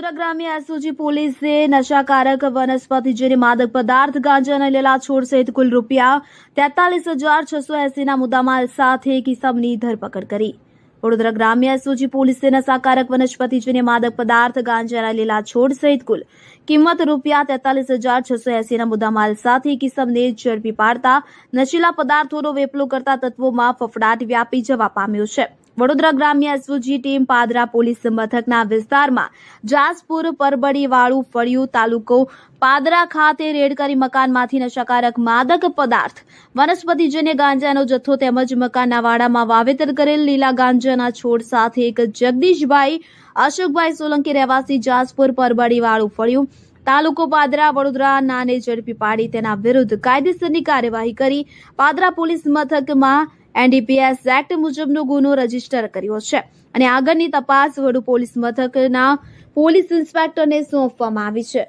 વડોદરા ગ્રામ્ય એસઓજી પોલીસે નશાકારક વનસ્પતિ જેને માદક પદાર્થ ગાંજા અને લીલા છોડ સહિત કુલ રૂપિયા તેતાલીસ હજાર છસો એસીના મુદ્દામાલ સાથે કિસમની ધરપકડ કરી. વડોદરા ગ્રામ્ય એસઓજી પોલીસે નશાકારક વનસ્પતિ જેને માદક પદાર્થ ગાંજાના લીલા છોડ સહિત કુલ કિંમત રૂપિયા તેતાલીસ હજાર છસો એસીના મુદ્દામાલ સાથે કિસમને ઝડપી પાડતા નશીલા પદાર્થોનો વેપલો કરતા તત્વોમાં ફફડાટ વ્યાપી જવા પામ્યો છે. વડોદરા ગ્રામ્ય એસઓજી ટીમ પાદરા પોલીસ મથકના વિસ્તારમાં જાસપુર, પરબડીવાળું, ફળિયું તાલુકો પાદરા ખાતે રેડ કરી મકાનમાંથી નશાકારક માદક પદાર્થ વનસ્પતિજન્ય ગાંજાનો જથ્થો તેમજ મકાનના વાડામાં વાવેતર કરેલ લીલા ગાંજાના છોડ સાથે એક જગદીશભાઈ, અશોકભાઈ સોલંકી રહેવાસી જાસપુર, પરબડીવાળું, ફળિયું તાલુકો પાદરા, વડોદરા નાને ઝડપી પાડી તેના વિરુદ્ધ કાયદેસરની કાર્યવાહી કરી પાદરા પોલીસ મથકમાં એનડીપીએસ એક્ટ મુજબનો ગુનો રજિસ્ટર કર્યો છે અને આગળની તપાસ વડુ પોલીસ મથકના પોલીસ ઇન્સ્પેક્ટરને સોંપવામાં આવી છે.